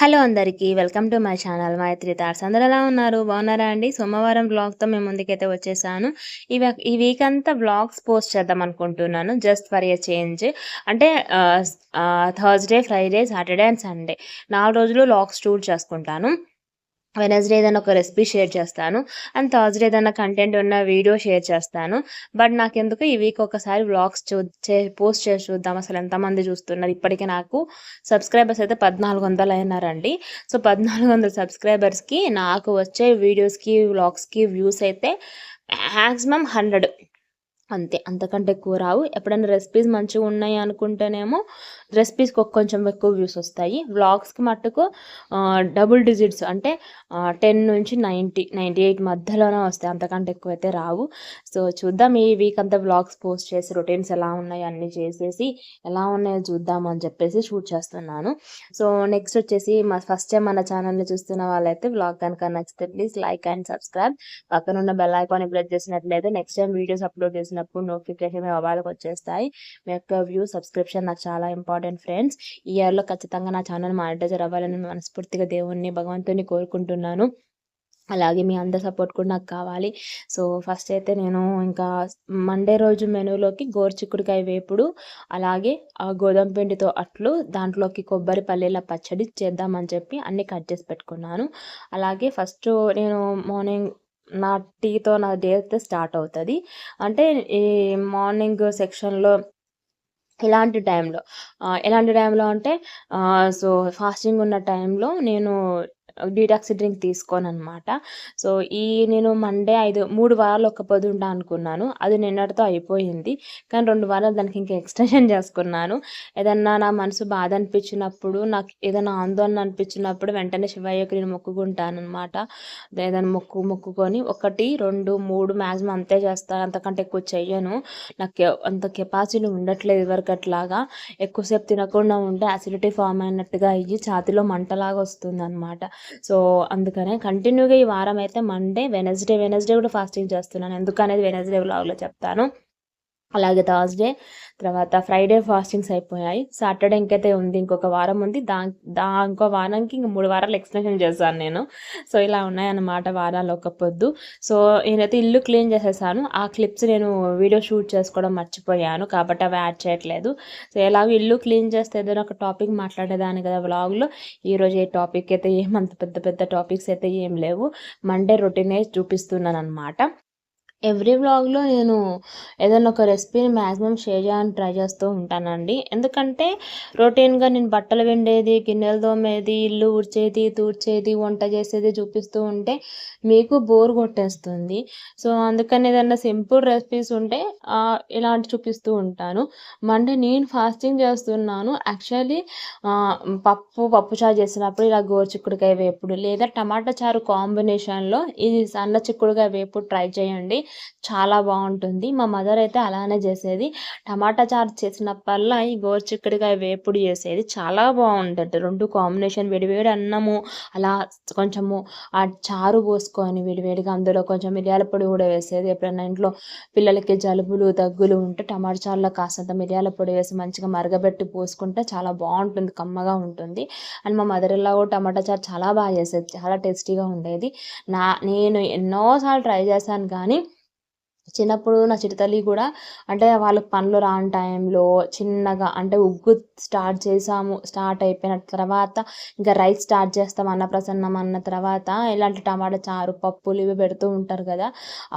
Hello అందరికీ welcome to my channel Maitri thoughts. అందరు ఎలా ఉన్నారు? బాగున్నారా అండి? సోమవారం బ్లాగ్తో మేము ముందుకైతే వచ్చేసాను. ఈ ఈ వీక్ అంతా బ్లాగ్స్ పోస్ట్ చేద్దాం అనుకుంటున్నాను జస్ట్ ఫర్ ఏ చేంజ్. అంటే Thursday Friday Saturday and Sunday. నాలుగు రోజులు బ్లాగ్స్ షూట్ చేసుకుంటాను. వెనస్డే ఏదైనా ఒక రెసిపీ షేర్ చేస్తాను. అండ్ థర్స్డే ఏదైనా కంటెంట్ ఉన్న వీడియో షేర్ చేస్తాను. బట్ నాకెందుకు ఈ వీక్ ఒకసారి వ్లాగ్స్ చూ చే పోస్ట్ చేసి చూద్దాం. అసలు ఎంతమంది చూస్తున్నారు? ఇప్పటికే నాకు సబ్స్క్రైబర్స్ అయితే పద్నాలుగు వందలు అయినారండి. సో పద్నాలుగు వందల సబ్స్క్రైబర్స్కి నాకు వచ్చే వీడియోస్కి వ్లాగ్స్కి వ్యూస్ అయితే మ్యాక్సిమం హండ్రెడ్. అంతే. అంతకంటే ఎక్కువ రావు. ఎప్పుడైనా రెసిపీస్ మంచిగా ఉన్నాయి అనుకుంటేనేమో రెసిపీస్కి కొంచెం ఎక్కువ వ్యూస్ వస్తాయి. వ్లాగ్స్కి మట్టుకు డబుల్ డిజిట్స్ అంటే టెన్ నుంచి నైంటీ నైంటీ ఎయిట్ మధ్యలోనే వస్తాయి. అంతకంటే ఎక్కువ అయితే రావు. సో చూద్దాం ఈ వీక్ అంతా వ్లాగ్స్ పోస్ట్ చేసి రొటీన్స్ ఎలా ఉన్నాయి అన్నీ చేసేసి ఎలా ఉన్నాయో చూద్దాం అని చెప్పేసి షూట్ చేస్తున్నాను. సో నెక్స్ట్ వచ్చేసి మా ఫస్ట్ టైం మన ఛానల్ని చూస్తున్న వాళ్ళైతే వ్లాగ్ కనుక నచ్చితే ప్లీజ్ లైక్ అండ్ సబ్స్క్రైబ్. పక్కన ఉన్న బెల్ ఐకాన్ ప్రెస్ చేసినట్లయితే నెక్స్ట్ టైం వీడియోస్ అప్లోడ్ చేసినప్పుడు నోటిఫికేషన్ మీ మొబైల్కి వచ్చేస్తాయి. మీ యొక్క వ్యూ సబ్స్క్రిప్షన్ నాకు చాలా ఇంపార్టెంట్ ఫ్రెండ్స్ ఈ ఇయర్లో ఖచ్చితంగా నా ఛానల్ మానిటైజర్ అవ్వాలని మనస్ఫూర్తిగా దేవుణ్ణి భగవంతుని కోరుకుంటున్నాను. అలాగే మీ అందరి సపోర్ట్ కూడా నాకు కావాలి. సో ఫస్ట్ అయితే నేను ఇంకా మండే రోజు మెనూలోకి గోరుచిక్కుడుకాయ వేపుడు అలాగే ఆ గోధుమ పిండితో అట్లు దాంట్లోకి కొబ్బరి పల్లీల పచ్చడి చేద్దామని చెప్పి అన్నీ కట్ చేసి పెట్టుకున్నాను. అలాగే ఫస్ట్ నేను మార్నింగ్ నా టీతో నా డే అయితే స్టార్ట్ అవుతుంది. అంటే ఈ మార్నింగ్ సెక్షన్లో ఇలాంటి టైంలో ఎలాంటి టైంలో అంటే సో ఫాస్టింగ్ ఉన్న టైంలో నేను డీటాక్స్ డ్రింక్ తీసుకోను అనమాట సో ఈ నేను మండే ఐదు మూడు వారాలు ఒక్క పొద్దు ఉంటా అనుకున్నాను. అది నిన్నటితో అయిపోయింది. కానీ రెండు వారాలు దానికి ఇంకా ఎక్స్టెన్షన్ చేసుకున్నాను. ఏదన్నా నా మనసు బాధ అనిపించినప్పుడు నాకు ఏదైనా ఆందోళన అనిపించినప్పుడు వెంటనే శివయ్యకు నేను మొక్కుకుంటాను అనమాట ఏదైనా మొక్కు మొక్కుకొని ఒకటి రెండు మూడు మ్యాక్సిమం అంతే చేస్తాను అంతకంటే ఎక్కువ చెయ్యను. నాకు అంత కెపాసిటీ ఉండట్లేదు ఇదివరకు అట్లాగా ఎక్కువసేపు తినకుండా ఉంటే అసిడిటీ ఫామ్ అయినట్టుగా అయ్యి ఛాతిలో మంటలాగా వస్తుంది అనమాట సో అందుకనే కంటిన్యూగా ఈ వారం అయితే మండే వెనస్డే వెనస్డే కూడా ఫాస్టింగ్ చేస్తున్నాను. ఎందుకనేది వెనస్డే వ్లాగ్లో చెప్తాను. అలాగే థర్స్డే తర్వాత ఫ్రైడే ఫాస్టింగ్స్ అయిపోయాయి. సాటర్డే ఇంకైతే ఉంది ఇంకొక వారం ఉంది. దా దా ఇంకో వారానికి ఇంక మూడు వారాలు ఎక్స్టెన్షన్ చేశాను నేను. సో ఇలా ఉన్నాయన్నమాట వారాలు ఒక పొద్దు సో నేనైతే ఇల్లు క్లీన్ చేసేసాను. ఆ క్లిప్స్ నేను వీడియో షూట్ చేసుకోవడం మర్చిపోయాను కాబట్టి అవి యాడ్ చేయట్లేదు. సో ఎలాగో ఇల్లు క్లీన్ చేస్తే ఏదైనా ఒక టాపిక్ మాట్లాడేదాన్ని కదా వ్లాగ్లో. ఈరోజు ఏ టాపిక్ అయితే ఏమంత పెద్ద పెద్ద టాపిక్స్ అయితే ఏం లేవు. మండే రొటీనే చూపిస్తున్నాను అనమాట ఎవ్రీ వ్లాగ్లో నేను ఏదైనా ఒక రెసిపీని మ్యాక్సిమం షేర్ చేయాలని ట్రై చేస్తూ ఉంటానండి. ఎందుకంటే రొటీన్గా నేను బట్టలు వెండేది గిన్నెలు తోమేది ఇల్లు ఉడిచేది తూడ్చేది వంట చేసేది చూపిస్తూ ఉంటే మీకు బోర్ కొట్టేస్తుంది. సో అందుకని ఏదైనా సింపుల్ రెసిపీస్ ఉంటే ఇలాంటి చూపిస్తూ ఉంటాను. మండే నేను ఫాస్టింగ్ చేస్తున్నాను. యాక్చువల్లీ పప్పు పప్పు చారు చేసినప్పుడు ఇలా గోరు చిక్కుడుకాయ వేపుడు లేదా టమాటా చారు కాంబినేషన్లో ఇది సన్న చిక్కుడుకాయ వేపుడు ట్రై చేయండి. చాలా బాగుంటుంది. మా మదర్ అయితే అలానే చేసేది. టమాటా చారు చేసినప్పల్లా ఈ గోరుచిక్కుడుకాయ వేపుడు చేసేది. చాలా బాగుంటుంది రెండు కాంబినేషన్ వేడివేడి అన్నము అలా కొంచెము ఆ చారు పోసుకొని వేడివేడిగా అందులో కొంచెం మిరియాల పొడి కూడా వేసేది. ఎప్పుడైనా ఇంట్లో పిల్లలకి జలుబులు దగ్గులు ఉంటే టమాటా చారులో కాసంత మిరియాల పొడి వేసి మంచిగా మరగబెట్టి పోసుకుంటే చాలా బాగుంటుంది. కమ్మగా ఉంటుంది. అండ్ మా మదర్ ఇలా కూడా టమాటా చారు చాలా బాగా చేసేది. చాలా టేస్టీగా ఉండేది. నా నేను ఎన్నోసార్లు ట్రై చేశాను కానీ చిన్నప్పుడు నా చిరుతల్లి కూడా అంటే వాళ్ళకి పనులు రాని టైంలో చిన్నగా అంటే ఉగ్గు స్టార్ట్ చేసాము స్టార్ట్ అయిపోయిన తర్వాత ఇంకా రైస్ స్టార్ట్ చేస్తాం అన్నప్రసన్నం అన్న తర్వాత ఇలాంటి టమాటా చారు పప్పులు ఇవి పెడుతూ ఉంటారు కదా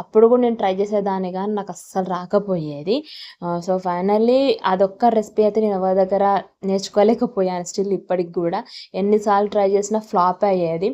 అప్పుడు కూడా నేను ట్రై చేసేదాన్ని కానీ నాకు అస్సలు రాకపోయేది. సో ఫైనల్లీ అదొక్క రెసిపీ అయితే నేను ఎవరి దగ్గర నేర్చుకోలేకపోయాను. స్టిల్ ఇప్పటికి కూడా ఎన్నిసార్లు ట్రై చేసినా ఫ్లాప్ అయ్యేది.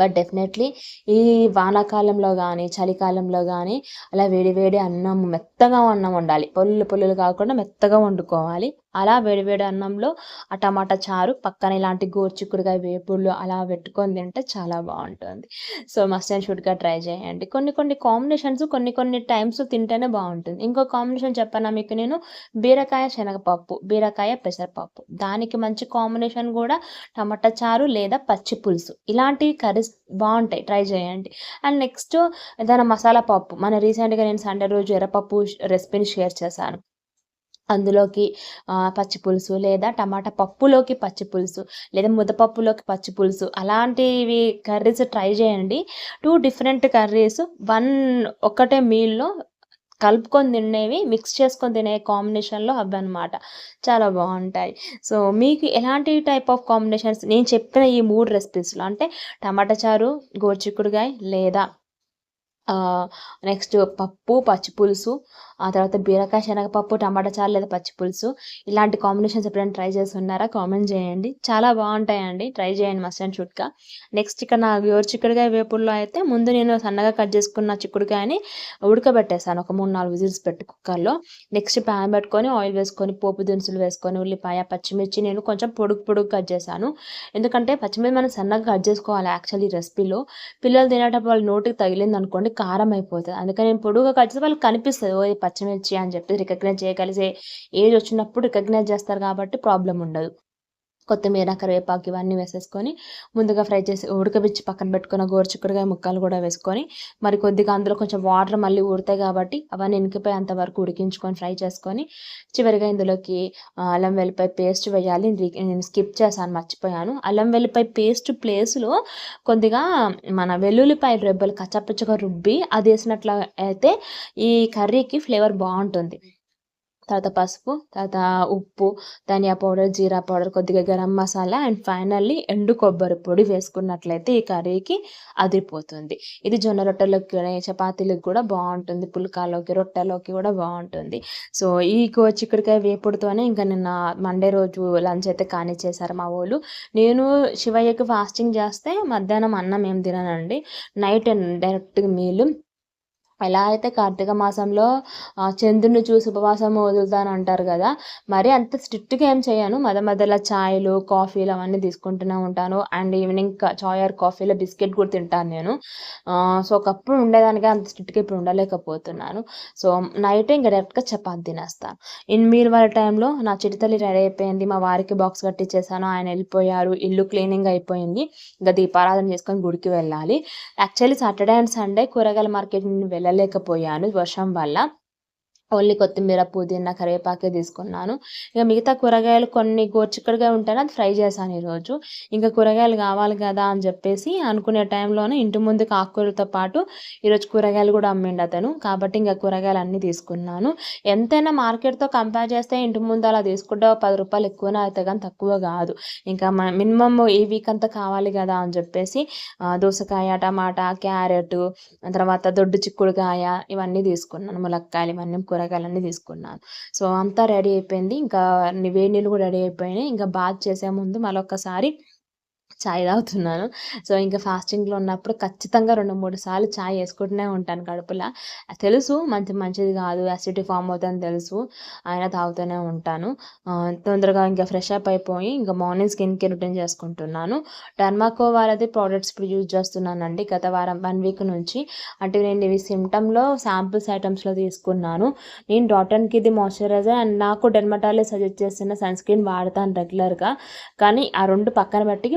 బట్ డెఫినెట్లీ ఈ వానాకాలంలో కానీ చలికాలంలో కానీ అలా వేడి వేడి అన్నం మెత్తగా అన్నం వండాలి. పొల్లు పొల్లులు కాకుండా మెత్తగా వండుకోవాలి. అలా వేడివేడి అన్నంలో ఆ టమాటా చారు పక్కన ఇలాంటి గోరుచిక్కుడుకాయ వేపుళ్ళు అలా పెట్టుకొని తింటే చాలా బాగుంటుంది. సో మస్ట్ అండ్ షుడ్గా ట్రై చేయండి. కొన్ని కొన్ని కాంబినేషన్స్ కొన్ని కొన్ని టైమ్స్ తింటేనే బాగుంటుంది. ఇంకో కాంబినేషన్ చెప్పానా మీకు నేను? బీరకాయ శనగపప్పు బీరకాయ పెసరపప్పు. దానికి మంచి కాంబినేషన్ కూడా టమాటా చారు లేదా పచ్చి పులుసు. ఇలాంటి కర్రీస్ బాగుంటాయి. ట్రై చేయండి. అండ్ నెక్స్ట్ ఏదైనా మసాలా పప్పు. మన రీసెంట్గా నేను సండే రోజు ఎర్రపప్పు రెసిపీని షేర్ చేశాను. అందులోకి పచ్చి పులుసు లేదా టమాటా పప్పులోకి పచ్చి పులుసు లేదా ముద్దపప్పులోకి పచ్చి పులుసు అలాంటివి కర్రీస్ ట్రై చేయండి. టూ డిఫరెంట్ కర్రీస్ వన్ ఒక్కటే మీల్లో కలుపుకొని తినేవి మిక్స్ చేసుకొని తినే కాంబినేషన్లో అవి అనమాట చాలా బాగుంటాయి. సో మీకు ఎలాంటి టైప్ ఆఫ్ కాంబినేషన్స్ నేను చెప్పిన ఈ మూడు రెసిపీస్లో అంటే టమాటా చారు గోరుచిక్కుడుగాయ లేదా నెక్స్ట్ పప్పు పచ్చిపులుసు ఆ తర్వాత బీరకాయ శనగపప్పు టమాటా చారు లేదా పచ్చిపులుసు ఇలాంటి కాంబినేషన్స్ ఎప్పుడైనా ట్రై చేసి ఉన్నారా కామెంట్ చేయండి. చాలా బాగుంటాయండి. ట్రై చేయండి మస్ట్ అండ్ షుడ్గా. నెక్స్ట్ ఇక్కడ నా గోరు చిక్కుడుకాయ వేపుల్లో అయితే ముందు నేను సన్నగా కట్ చేసుకున్న చిక్కుడుకాయని ఉడకబెట్టేసాను. ఒక మూడు నాలుగు విజిల్స్ పెట్టి కుక్కర్లో. నెక్స్ట్ ప్యాన్ పెట్టుకొని ఆయిల్ వేసుకొని పోపు దినుసులు వేసుకొని ఉల్లిపాయ పచ్చిమిర్చి నేను కొంచెం పొడుగు పొడుగు కట్ చేశాను. ఎందుకంటే పచ్చిమిర్చి మనం సన్నగా కట్ చేసుకోవాలి యాక్చువల్లీ రెసిపీలో. పిల్లలు తినేటప్పుడు వాళ్ళు నోటికి తగిలింది అనుకోండి కారం అయిపోతుంది. అందుకని నేను పొడుగుగా కట్ చేస్తే వాళ్ళకి కనిపిస్తుంది ఓ పచ్చిమిర్చి అని చెప్పి రికగ్నైజ్ చేయగలిసే ఏజ్ వచ్చినప్పుడు రికగ్నైజ్ చేస్తారు కాబట్టి ప్రాబ్లం ఉండదు. కొత్తిమీర కరివేపాకు ఇవన్నీ వేసేసుకొని ముందుగా ఫ్రై చేసి ఉడకబిచ్చి పక్కన పెట్టుకున్న గోరుచిక్కుడుగా ముక్కలు కూడా వేసుకొని మరి కొద్దిగా అందులో కొంచెం వాటర్ మళ్ళీ ఊడతాయి కాబట్టి అవన్నీ ఇంకిపోయేంత వరకు ఉడికించుకొని ఫ్రై చేసుకొని చివరిగా ఇందులోకి అల్లం వెల్లిపాయ పేస్ట్ వేయాలి. నేను స్కిప్ చేశాను మర్చిపోయాను. అల్లం వెల్లిపాయ పేస్ట్ ప్లేస్లో కొద్దిగా మన వెల్లుల్లిపాయ రెబ్బలు కచ్చపచ్చగా రుబ్బి అది వేసినట్లు అయితే ఈ కర్రీకి ఫ్లేవర్ బాగుంటుంది. తర్వాత పసుపు తర్వాత ఉప్పు ధనియా పౌడర్ జీరా పౌడర్ కొద్దిగా గరం మసాలా అండ్ ఫైనల్లీ ఎండు కొబ్బరి పొడి వేసుకున్నట్లయితే ఈ కర్రీకి అదిరిపోతుంది. ఇది జొన్న రొట్టెలోకి చపాతీలకు కూడా బాగుంటుంది. పుల్కాలోకి రొట్టెలోకి కూడా బాగుంటుంది. సో ఈ చిక్కుడుకాయ వేపుడుతోనే ఇంకా నిన్న మండే రోజు లంచ్ అయితే కానిచ్చేసారు మా వాళ్ళు. నేను శివయ్యకి ఫాస్టింగ్ చేస్తే మధ్యాహ్నం అన్నం ఏం తిననండి. నైట్ డైరెక్ట్ మీలు ఎలా అయితే కార్తీక మాసంలో చంద్రుని చూసి ఉపవాసం వదులుతాను అంటారు కదా మరి అంత స్ట్రిక్ట్గా ఏం చేయను. మధ్య మధ్యలో ఛాయ్లు కాఫీలు అవన్నీ తీసుకుంటూనే ఉంటాను. అండ్ ఈవినింగ్ చాయ్ ఆర్ కాఫీలో బిస్కెట్ కూడా తింటాను నేను. సో ఒకప్పుడు ఉండేదానికి అంత స్ట్రిక్ట్గా ఇప్పుడు ఉండలేకపోతున్నాను. సో నైట్ ఇంకా డైరెక్ట్గా చపాతి తినేస్తాను ఇన్ మీల్ వాళ్ళ టైంలో నా చిటితల్లి రెడీ అయిపోయింది. మా వారికి బాక్స్ కట్టించేసాను ఆయన వెళ్ళిపోయారు. ఇల్లు క్లీనింగ్ అయిపోయింది. ఇంకా దీపారాధన చేసుకొని గుడికి వెళ్ళాలి. యాక్చువల్లీ సాటర్డే అండ్ సండే కూరగాయల మార్కెట్ వెళ్ళాలి వెళ్ళలేకపోయాను వర్షం వల్ల. ఓన్లీ కొత్తిమీర పుదీనా కరివేపాకే తీసుకున్నాను. ఇక మిగతా కూరగాయలు కొన్ని గోచిక్కడిగా ఉంటాయని అది ఫ్రై చేశాను ఈరోజు. ఇంకా కూరగాయలు కావాలి కదా అని చెప్పేసి అనుకునే టైంలోనే ఇంటి ముందు ఆకుకూరలతో పాటు ఈరోజు కూరగాయలు కూడా అమ్మిండు అతను. కాబట్టి ఇంకా కూరగాయలు అన్నీ తీసుకున్నాను. ఎంతైనా మార్కెట్తో కంపేర్ చేస్తే ఇంటి ముందు అలా తీసుకుంటే పది రూపాయలు ఎక్కువనే అవుతాయి కానీ తక్కువ కాదు. ఇంకా మినిమమ్ ఈ వీక్ అంతా కావాలి కదా అని చెప్పేసి దోసకాయ టమాటా క్యారెట్ తర్వాత దొడ్డు చిక్కుడుకాయ ఇవన్నీ తీసుకున్నాను. ములక్కాయలు ఇవన్నీ కూర కూరగాయలన్నీ తీసుకున్నాను. సో అంతా రెడీ అయిపోయింది. ఇంకా వేడి నీళ్ళు కూడా రెడీ అయిపోయినాయి. ఇంకా బాత్ చేసే ముందు మళ్ళొక్కసారి చాయ్ తాగుతున్నాను. సో ఇంకా ఫాస్టింగ్లో ఉన్నప్పుడు ఖచ్చితంగా రెండు మూడు సార్లు చాయ్ వేసుకుంటూనే ఉంటాను కడుపులా. తెలుసు మంచి మంచిది కాదు అసిడిటీ ఫామ్ అవుతుందని తెలుసు. అయినా తాగుతూనే ఉంటాను. తొందరగా ఇంకా ఫ్రెష్ అప్ అయిపోయి ఇంకా మార్నింగ్ స్కిన్ కేర్ రొటీన్ చేసుకుంటున్నాను. టర్మాకో వాళ్ళది ప్రోడక్ట్స్ ఇప్పుడు యూజ్ చేస్తున్నానండి. గత వారం వన్ వీక్ నుంచి. అంటే నేను ఇవి సిమ్టమ్లో శాంపుల్స్ ఐటమ్స్లో తీసుకున్నాను. నేను డాటన్కి ఇది మాయిశ్చరైజర్ అండ్ నాకు డెర్మటాలజీ సజెస్ట్ చేస్తున్న సన్ స్క్రీన్ వాడతాను రెగ్యులర్గా. కానీ ఆ రెండు పక్కన బట్టి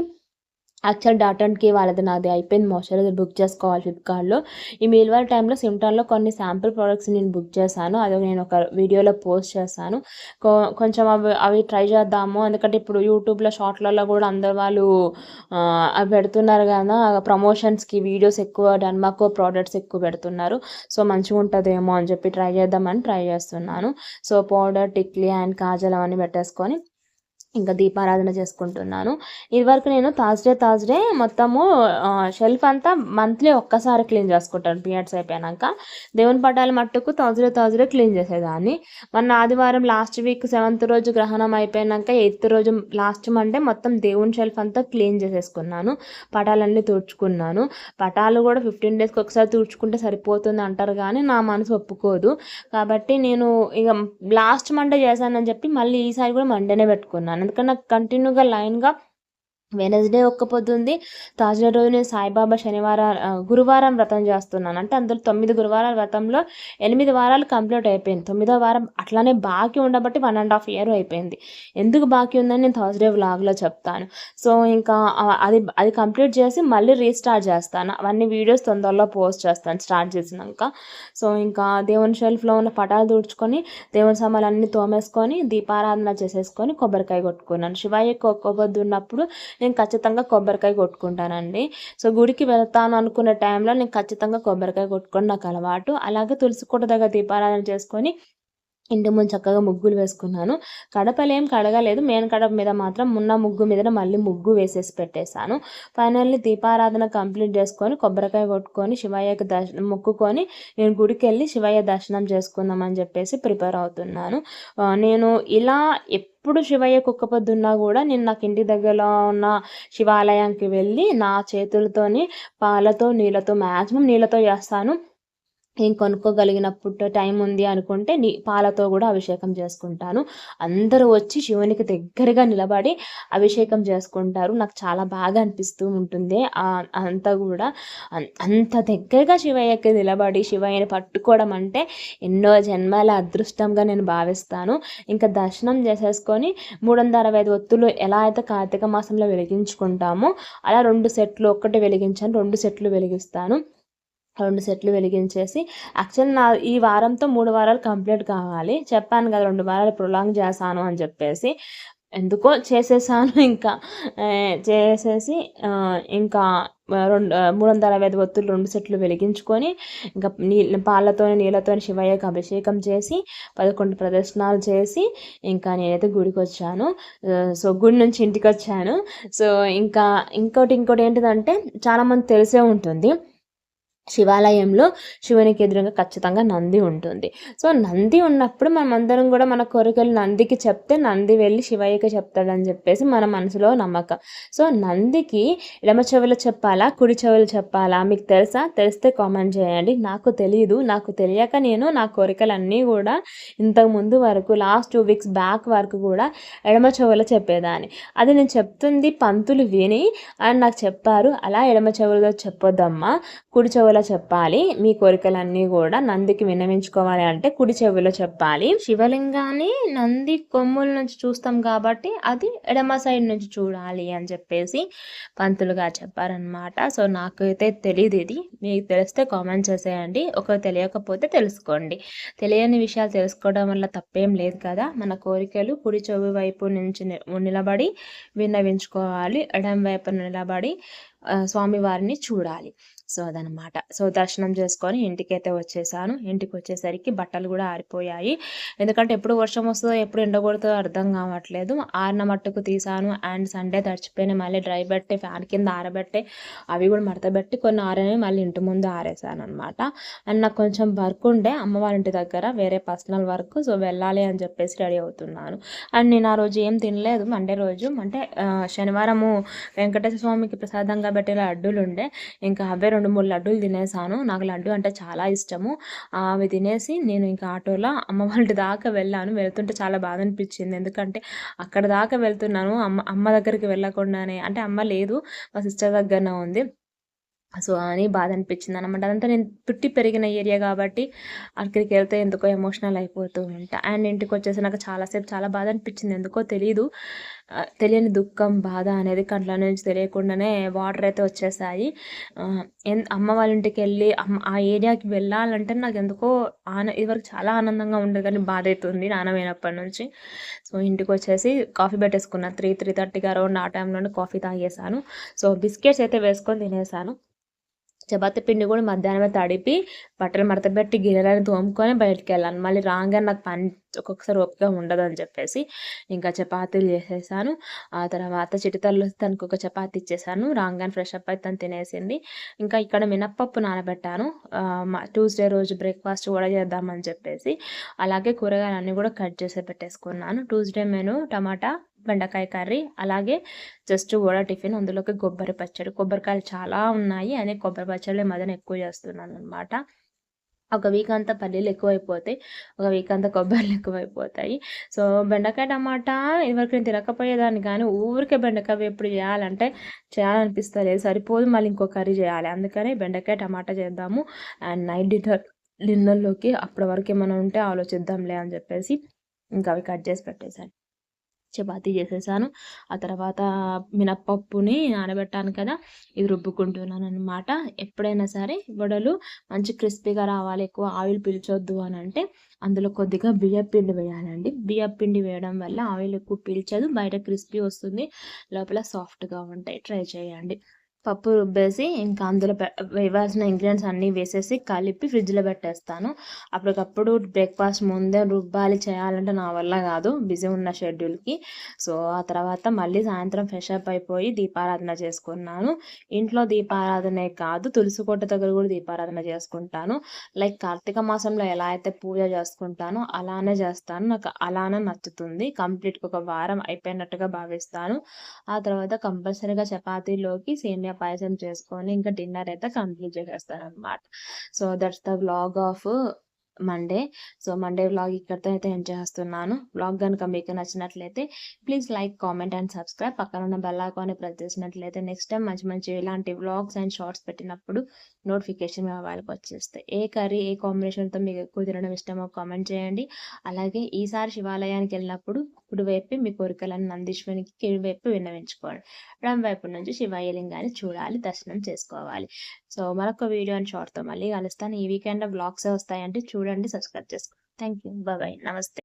యాక్చువల్ డాటాకి వాళ్ళది నాది అయిపోయింది. మాయిశ్చరైజర్ బుక్ చేసుకోవాలి ఫ్లిప్కార్ట్లో ఈ మిల్వర్ టైంలో సిమ్టాన్లో కొన్ని శాంపుల్ ప్రోడక్ట్స్ నేను బుక్ చేశాను. అది నేను ఒక వీడియోలో పోస్ట్ చేశాను. కొంచెం అవి అవి ట్రై చేద్దాము. ఎందుకంటే ఇప్పుడు యూట్యూబ్లో షార్ట్లలో కూడా అందరు వాళ్ళు అవి పెడుతున్నారు కదా. ప్రమోషన్స్కి వీడియోస్ ఎక్కువ డెన్మార్క్ ప్రోడక్ట్స్ ఎక్కువ పెడుతున్నారు. సో మంచిగా ఉంటుందేమో అని చెప్పి ట్రై చేద్దామని ట్రై చేస్తున్నాను. సో పౌడర్ టిక్లీ అండ్ కాజల్ అవన్నీ పెట్టేసుకొని ఇంకా దీపారాధన చేసుకుంటున్నాను. ఇదివరకు నేను థర్స్డే థర్స్డే మొత్తము షెల్ఫ్ అంతా మంత్లీ ఒక్కసారి క్లీన్ చేసుకుంటాను పీరియడ్స్ అయిపోయాక దేవుని పటాలు మట్టుకు థర్స్డే థర్స్డే క్లీన్ చేసేదాన్ని. మొన్న ఆదివారం లాస్ట్ వీక్ సెవెంత్ రోజు గ్రహణం అయిపోయాక ఎయిత్ రోజు లాస్ట్ మండే మొత్తం దేవుని షెల్ఫ్ అంతా క్లీన్ చేసేసుకున్నాను పటాలన్నీ తుడుచుకున్నాను. పటాలు కూడా ఫిఫ్టీన్ డేస్కి ఒకసారి తుడుచుకుంటే సరిపోతుంది అంటారు కానీ నా మనసు ఒప్పుకోదు. కాబట్టి నేను ఇక లాస్ట్ మండే చేశానని చెప్పి మళ్ళీ ఈసారి కూడా మండేనే పెట్టుకున్నాను. ఎందుకంటే నాకు కంటిన్యూగా లైన్గా వెనస్డే ఒక్క పొద్దుంది. ఉంది రోజు నేను సాయిబాబా శనివారం గురువారం వ్రతం చేస్తున్నాను. అంటే అందులో తొమ్మిది గురువారాల వ్రతంలో ఎనిమిది వారాలు కంప్లీట్ అయిపోయింది. తొమ్మిదో వారం అట్లానే బాకీ ఉండబట్టి వన్ అండ్ హాఫ్ ఇయర్ అయిపోయింది. ఎందుకు బాకీ ఉందని నేను థర్స్డే వ్లాగ్లో చెప్తాను. సో ఇంకా అది అది కంప్లీట్ చేసి మళ్ళీ రీస్టార్ట్ చేస్తాను. అవన్నీ వీడియోస్ తొందరలో పోస్ట్ చేస్తాను స్టార్ట్ చేసినాక. సో ఇంకా దేవుని షెల్ఫ్లో ఉన్న పటాలు తుడుచుకొని దేవుని సామాన్లు అన్నీ తోమేసుకొని దీపారాధన చేసేసుకొని కొబ్బరికాయ కొట్టుకున్నాను. శివయ్య కొబ్బొద్దు ఉన్నప్పుడు నేను ఖచ్చితంగా కొబ్బరికాయ కొట్టుకుంటానండి. సో గుడికి వెళ్తాను అనుకున్న టైంలో నేను ఖచ్చితంగా కొబ్బరికాయ కొట్టుకొని నాకు అలవాటు. అలాగే తులసి కోట దగ్గర దీపారాధన చేసుకొని ఇంటి ముందు చక్కగా ముగ్గులు వేసుకున్నాను. కడపలో ఏం కడగలేదు. మెయిన్ కడప మీద మాత్రం ఉన్న ముగ్గు మీద మళ్ళీ ముగ్గు వేసేసి పెట్టేశాను. ఫైనల్లీ దీపారాధన కంప్లీట్ చేసుకొని కొబ్బరికాయ కొట్టుకొని శివయ్యకి దర్శనం మొక్కుకొని నేను గుడికి వెళ్ళి శివయ్య దర్శనం చేసుకుందామని చెప్పేసి ప్రిపేర్ అవుతున్నాను. నేను ఇలా ఎప్పుడు శివయ్య కుక్క పొద్దున్నా కూడా నేను నాకు ఇంటి దగ్గరలో ఉన్న శివాలయానికి వెళ్ళి నా చేతులతోని పాలతో నీళ్ళతో మ్యాక్సిమం నీళ్ళతో చేస్తాను. నేను కొనుక్కోగలిగినప్పుడు టైం ఉంది అనుకుంటే నీ పాలతో కూడా అభిషేకం చేసుకుంటాను. అందరూ వచ్చి శివునికి దగ్గరగా నిలబడి అభిషేకం చేసుకుంటారు. నాకు చాలా బాగా అనిపిస్తూ ఉంటుంది. అంతా కూడా అంత దగ్గరగా శివయ్యకి నిలబడి శివయ్యని పట్టుకోవడం అంటే ఎన్నో జన్మల అదృష్టంగా నేను భావిస్తాను. ఇంకా దర్శనం చేసేసుకొని మూడు వందల అరవై ఐదు ఒత్తులు ఎలా అయితే కార్తీక మాసంలో వెలిగించుకుంటామో అలా రెండు సెట్లు ఒక్కటి వెలిగించాను రెండు సెట్లు వెలిగిస్తాను. రెండు సెట్లు వెలిగించేసి యాక్చువల్ నా ఈ వారంతో మూడు వారాలు కంప్లీట్ కావాలి. చెప్పాను కదా రెండు వారాలు ప్రొలాంగ్ చేశాను అని చెప్పేసి. ఎందుకో చేసేసాను ఇంకా. చేసేసి ఇంకా రెండు మూడు వందల అరవై ఐదు ఒత్తులు రెండు సెట్లు వెలిగించుకొని ఇంకా నీ పాలతో నీళ్ళతో శివయ్యకి అభిషేకం చేసి పదకొండు ప్రదర్శనలు చేసి ఇంకా నేనైతే గుడికి వచ్చాను సో గుడి నుంచి ఇంటికి వచ్చాను సో ఇంకా ఇంకోటి ఇంకోటి ఏంటిదంటే చాలామంది తెలిసే ఉంటుంది. శివాలయంలో శివునికి ఎదురుగా ఖచ్చితంగా నంది ఉంటుంది. సో నంది ఉన్నప్పుడు మనం అందరం కూడా మన కోరికలు నందికి చెప్తే నంది వెళ్ళి శివయ్యకి చెప్తాడని చెప్పేసి మన మనసులో నమ్మకం. సో నందికి ఎడమ చెవులు చెప్పాలా కుడి చెవులు చెప్పాలా? మీకు తెలుసా? తెలిస్తే కామెంట్ చేయండి. నాకు తెలియదు నాకు తెలియక నేను నా కోరికలన్నీ కూడా ఇంతకుముందు వరకు లాస్ట్ టూ వీక్స్ బ్యాక్ వరకు కూడా ఎడమ చెవులు చెప్పేదాన్ని. అది నేను చెప్తుంది పంతులు విని అని నాకు చెప్పారు అలా ఎడమ చెవులతో చెప్పొద్దమ్మా కుడి చెవులు చెప్పాలి. మీ కోరికలన్నీ కూడా నందికి విన్నవించుకోవాలి అంటే కుడి చెవిలో చెప్పాలి. శివలింగాన్ని నంది కొమ్ముల నుంచి చూస్తాం కాబట్టి అది ఎడమ సైడ్ నుంచి చూడాలి అని చెప్పేసి పంతులుగా చెప్పారనమాట సో నాకైతే తెలియదు ఇది. మీకు తెలిస్తే కామెంట్ చేసేయండి. ఒక తెలియకపోతే తెలుసుకోండి. తెలియని విషయాలు తెలుసుకోవడం వల్ల తప్పేం లేదు కదా. మన కోరికలు కుడి చెవి వైపు నుంచి నిలబడి విన్నవించుకోవాలి. ఎడం వైపు నిలబడి స్వామివారిని చూడాలి. సో అదనమాట సో దర్శనం చేసుకొని ఇంటికైతే వచ్చేసాను. ఇంటికి వచ్చేసరికి బట్టలు కూడా ఆరిపోయాయి. ఎందుకంటే ఎప్పుడు వర్షం వస్తుందో ఎప్పుడు ఎండ కొడుతుందో అర్థం కావట్లేదు. ఆరిన మట్టుకు తీసాను అండ్ సండే తడిచిపోయినాయి మళ్ళీ డ్రై పెట్టి ఫ్యాన్ కింద ఆరబెట్టి అవి కూడా మడతబెట్టి కొన్ని ఆరని మళ్ళీ ఇంటి ముందు ఆరేసాను అనమాట అండ్ నాకు కొంచెం వర్క్ ఉండే. అమ్మ వాళ్ళ ఇంటి దగ్గర వేరే పర్సనల్ వర్క్. సో వెళ్ళాలి అని చెప్పేసి రెడీ అవుతున్నాను. అండ్ నేను ఆ రోజు ఏం తినలేదు. మండే రోజు. అంటే శనివారము వెంకటేశ్వర స్వామికి ప్రసాదంగా పెట్టిన అడ్డులు ఉండే ఇంకా అవే రెండు మూడు లడ్డూలు తినేసాను. నాకు లడ్డు అంటే చాలా ఇష్టము. అవి తినేసి నేను ఇంకా ఆటోలో అమ్మ వాళ్ళ దాకా వెళ్ళాను. వెళ్తుంటే చాలా బాధ అనిపించింది. ఎందుకంటే అక్కడ దాకా వెళ్తున్నాను. అమ్మ అమ్మ దగ్గరికి వెళ్ళకుండానే అంటే అమ్మ లేదు మా సిస్టర్ దగ్గరనే ఉంది. సో అని బాధ అనిపించింది అనమాట అదంతా నేను పుట్టి పెరిగిన ఏరియా కాబట్టి అక్కడికి వెళ్తే ఎందుకో ఎమోషనల్ అయిపోతూ ఉంటా. అండ్ ఇంటికి వచ్చేసి నాకు చాలాసేపు చాలా బాధ అనిపించింది. ఎందుకో తెలియదు తెలియని దుఃఖం బాధ అనేది కంట్లో నుంచి తెలియకుండానే వాటర్ అయితే వచ్చేసాయి. ఎన్- అమ్మ వాళ్ళ ఇంటికి వెళ్ళి ఆ ఏరియాకి వెళ్ళాలంటే నాకు ఎందుకో ఆన ఇదివరకు చాలా ఆనందంగా ఉండేది కానీ బాధ అవుతుంది నానమైనప్పటి నుంచి. సో ఇంటికి వచ్చేసి కాఫీ పెట్టేసుకున్నాను త్రీ త్రీ థర్టీకి అరౌండ్ ఆ టైంలోనే కాఫీ తాగేసాను సో బిస్కెట్స్ అయితే వేసుకొని తినేసాను చపాతి పిండి కూడా మధ్యాహ్నమే తడిపి బట్టలు మడతపెట్టి గిన్నెలను తోముకొని బయటికి వెళ్ళాను. మళ్ళీ రాగానే నాకు పని ఒక్కొక్కసారి ఓపిక ఉండదని చెప్పేసి ఇంకా చపాతీలు చేసేసాను. ఆ తర్వాత చిటితల్లు తనకు ఒక చపాతీ ఇచ్చేసాను. రాగానే ఫ్రెష్ అప్ అయితే తను తినేసింది. ఇంకా ఇక్కడ మినప్పప్పు నానబెట్టాను. ట్యూస్డే రోజు బ్రేక్ఫాస్ట్ కూడా చేద్దామని చెప్పేసి అలాగే కూరగాయలన్నీ కూడా కట్ చేసి పెట్టేసుకున్నాను. ట్యూస్డే మెను టమాటా బెండకాయ కర్రీ అలాగే జస్ట్ కూడా టిఫిన్ అందులోకి కొబ్బరి పచ్చడి. కొబ్బరికాయలు చాలా ఉన్నాయి అనే కొబ్బరి పచ్చడి మదన ఎక్కువ చేస్తున్నాను అనమాట ఒక వీక్ అంతా పల్లీలు ఎక్కువైపోతాయి ఒక వీక్ అంతా కొబ్బరిలు ఎక్కువైపోతాయి. సో బెండకాయ టమాటా ఇదివరకు నేను తినకపోయేదాన్ని కానీ ఊరికే బెండకాయ ఎప్పుడు చేయాలంటే చేయాలనిపిస్తలేదు. సరిపోదు మళ్ళీ ఇంకో కర్రీ చేయాలి. అందుకని బెండకాయ టమాటా చేద్దాము. అండ్ నైట్ డిన్నర్ డిన్నర్లోకి అప్పటి వరకు ఏమైనా ఉంటే ఆలోచిద్దాంలే అని చెప్పేసి ఇంకా అవి కట్ చేసి పెట్టేశాను. చపాతీ చేసేసాను. ఆ తర్వాత మినప్పప్పుని నానబెట్టాను కదా ఇది రుబ్బుకుంటున్నాను అనమాట ఎప్పుడైనా సరే వడలు మంచి క్రిస్పీగా రావాలి ఎక్కువ ఆయిల్ పీల్చొద్దు అని అంటే అందులో కొద్దిగా బియ్యం పిండి వేయాలండి. బియ్యం పిండి వేయడం వల్ల ఆయిల్ ఎక్కువ పీల్చదు బయట క్రిస్పీ వస్తుంది లోపల సాఫ్ట్గా ఉంటాయి. ట్రై చేయండి. పప్పు రుబ్బేసి ఇంకా అందులో వేయాల్సిన ఇంగ్రీడియంట్స్ అన్నీ వేసేసి కలిపి ఫ్రిడ్జ్లో పెట్టేస్తాను. అప్పటికప్పుడు బ్రేక్ఫాస్ట్ ముందే రుబ్బాలి చేయాలంటే నా వల్ల కాదు బిజీ ఉన్న షెడ్యూల్కి సో ఆ తర్వాత మళ్ళీ సాయంత్రం ఫ్రెష్ అప్ అయిపోయి దీపారాధన చేసుకున్నాను. ఇంట్లో దీపారాధనే కాదు తులసి కోట దగ్గర కూడా దీపారాధన చేసుకుంటాను. లైక్ కార్తీక మాసంలో ఎలా అయితే పూజ చేసుకుంటానో అలానే చేస్తాను. నాకు అలానే నచ్చుతుంది. కంప్లీట్గా ఒక వారం అయిపోయినట్టుగా భావిస్తాను. ఆ తర్వాత కంపల్సరీగా చపాతీలోకి సేమియా పాయసం చేసుకొని ఇంకా డిన్నర్ అయితే కంప్లీట్ చేసేస్తాను అనమాట so that's the vlog of Monday so Monday vlog ఇక్కడితో అయితే ఎండ్ చేస్తున్నాను. వ్లాగ్ కనుక మీకు నచ్చినట్లయితే please like comment and subscribe పక్కన ఉన్న బెల్ ఐకాన్ని ప్రెస్ చేసినట్లయితే నెక్స్ట్ టైం మంచి మంచి ఇలాంటి వ్లాగ్స్ అండ్ షార్ట్స్ పెట్టినప్పుడు నోటిఫికేషన్ వాళ్ళకి మొబైల్కి వచ్చేస్తాయి. ఏ కర్రీ ఏ కాంబినేషన్తో మీకు ఎక్కువ తినడం ఇష్టమో కామెంట్ చేయండి. అలాగే ఈసారి శివాలయానికి వెళ్ళినప్పుడు కుడివైపు మీ కోరికలను నందీశ్వరునికి కిడివైపు విన్నవించుకోండి. ఎడం వైపు నుంచి శివాయలింగాన్ని చూడాలి దర్శనం చేసుకోవాలి. సో మరొక వీడియో అండ్ షార్ట్తో మళ్ళీ కలుస్తాను. ఈ వీకెండ్ బ్లాగ్స్ వస్తాయంటే చూడండి సబ్స్క్రైబ్ చేసుకోండి. Thank you bye. నమస్తే.